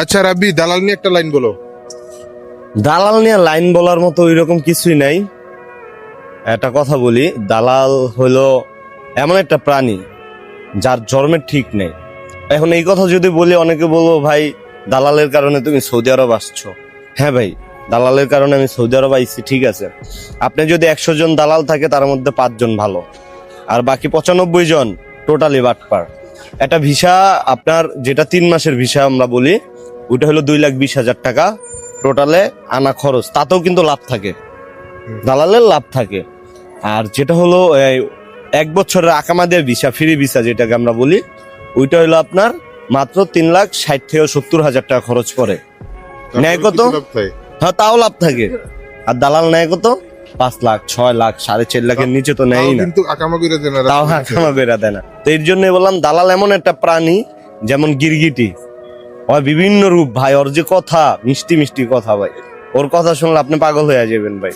আচ্ছা রাব্বি, দালাল নিয়ে একটা লাইন বলো। দালাল নিয়ে লাইন বলার মতো ওইরকম কিছুই নাই। একটা কথা বলি, দালাল হলো এমন একটা প্রাণী যার জন্মের ঠিক নেই। এখন এই কথা যদি বলি, অনেকে বলব, ভাই, দালালের কারণে তুমি সৌদি আরব আসছো। হ্যাঁ ভাই, দালালের কারণে আমি সৌদি আরব আইছি, ঠিক আছে। আপনি যদি একশো জন দালাল থাকে, তার মধ্যে পাঁচজন ভালো। আর বাকি পঁচানব্বই জন টোটালি বাটপার। একটা ভিসা, আপনার যেটা তিন মাসের ভিসা আমরা বলি ওটা হলো দুই লাখ বিশ হাজার টাকা টোটালে আনা খরচ। তাতেও কিন্তু লাভ থাকে। দালালের লাভ থাকে। আর যেটা হলো এক বছরের আকামা দিয়ে ভিসা ফ্রি ভিসা যেটাকে আমরা বলি ওইটা হলো আপনার মাত্র তিন লাখ ষাট থেকে সত্তর হাজার টাকা খরচ করে নেয় কত? হ্যাঁ তাও লাভ থাকে। আর দালাল নেয় কত? পাঁচ লাখ ছয় লাখ সাড়ে চার লাখের নিচে তো তাও নেয়ই না। কিন্তু আকামা করে দেন না তাও হাকামা বেড়া দেয় না। তো এর জন্য বললাম দালাল এমন একটা প্রাণী যেমন গিরগিটি। ওর বিভিন্ন রূপ ভাই ওর যে কথা মিষ্টি মিষ্টি কথা ভাই। ওর কথা শুনলে আপনি পাগল হয়ে যাবেন ভাই।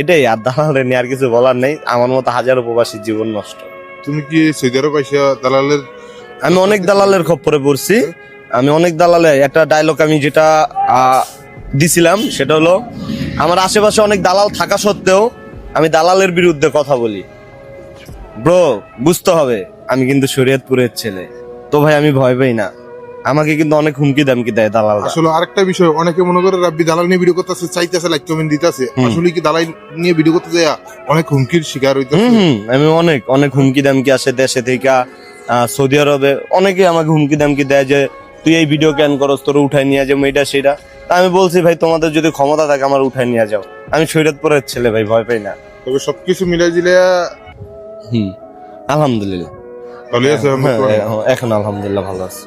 এটাই আর দালালের নিয়ে আর কিছু বলার নেই। আমার মতো হাজারো প্রবাসীর জীবন নষ্ট। তুমি কি সৌদি আরব দালালের আমি অনেক দালালের খপ্পরে পড়ছি। আমি অনেক দালালে একটা ডায়লগ আমি যেটা দিছিলাম সেটা হলো আমার আশেপাশে অনেক দালাল থাকা সত্ত্বেও আমি দালালের বিরুদ্ধে কথা বলি। ব্রো বুঝতে হবে আমি কিন্তু শরীয়তপুরের ছেলে। তো ভাই আমি ভয় পাই না। আমাকে কিন্তু অনেক হুমকি দামকি দেয় দালাল আসলে আরেকটা বিষয় অনেকে মনে করে রাব্বি দালাল নিয়ে ভিডিও করতেছে চাইতেছে লাইক কমেন্ট দিতেছে। আসলে কি দালাল নিয়ে ভিডিও করতে যায় অনেক হুমকির শিকার হইতেছে? হুম আমি অনেক অনেক হুমকি দামকি আসে দেশে থেকে সৌদি আরবে। অনেকে আমাকে হুমকি দামকি দেয় যে তুই এই ভিডিও ক্যান করস তোর উঠাই নিয়ে যাব এটা সেটা। আমি বলছি ভাই তোমাদের যদি ক্ষমতা থাকে আমার উঠাই নিয়ে যাও। আমি শরীয়তপুরের ছেলে ভাই ভয় পাই না। তবে সবকিছু মিলে দিলে হুম আলহামদুলিল্লাহ। ভালো আছে হ্যাঁ, এখন আলহামদুলিল্লাহ ভালো আছে।